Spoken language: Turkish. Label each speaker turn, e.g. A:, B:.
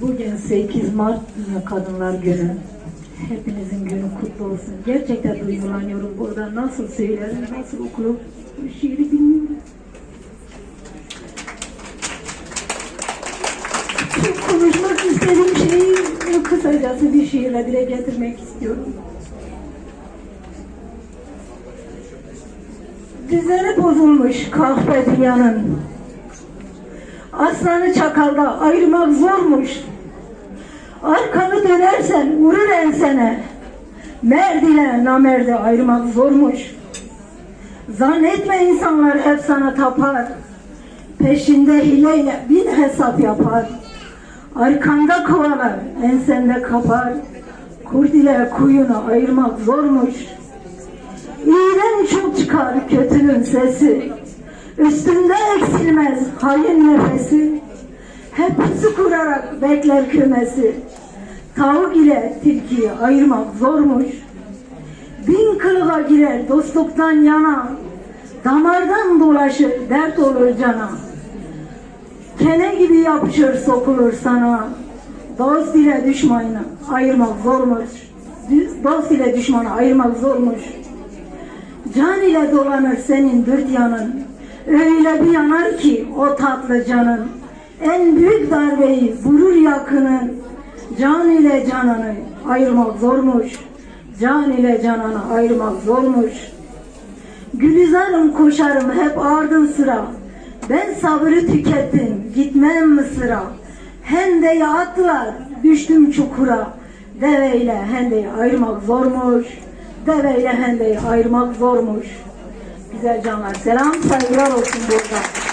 A: Bugün 8 Mart Dünya Kadınlar Günü. Hepinizin günü kutlu olsun. Gerçekten duygulanıyorum burada. Nasıl söylerim, nasıl okurum şiiri bilmiyorum. Çok konuşmak istediğim şeyi kısacası bir şiirle dile getirmek istiyorum. Düzeni bozulmuş kahve dünyanın. Aslanı çakalda ayırmak zormuş. Arkanı dönersen vurur ensene. Merd ile ayırmak zormuş. Zannetme insanlar hep sana tapar. Peşinde hileyle bin hesap yapar. Arkanda kovalar, ensende kapar. Kurt ile kuyunu ayırmak zormuş. İyiden çok çıkar kötünün sesi. Üstünde eksilmez hain nefesi. Hep pusu kurarak bekler kümesi. Tavuk ile tilkiyi ayırmak zormuş. Bin kılığa girer dostluktan yana. Damardan dolaşır dert olur cana. Kene gibi yapışır sokulur sana. Dost ile düşmanı ayırmak zormuş. Dost ile düşmanı ayırmak zormuş. Can ile dolanır senin dört yanın. Öyle bir yanar ki o tatlı canın. En büyük darbeyi vurur yakının. Can ile cananı ayırmak zormuş. Can ile cananı ayırmak zormuş. Gülizarım koşarım hep ardın sıra. Ben sabrı tükettim gitmem Mısır'a. Hendeyi attılar düştüm çukura. Deveyle hendeyi ayırmak zormuş. Deveyle hendeyi ayırmak zormuş. Güzel canlar selam saygılar olsun burada.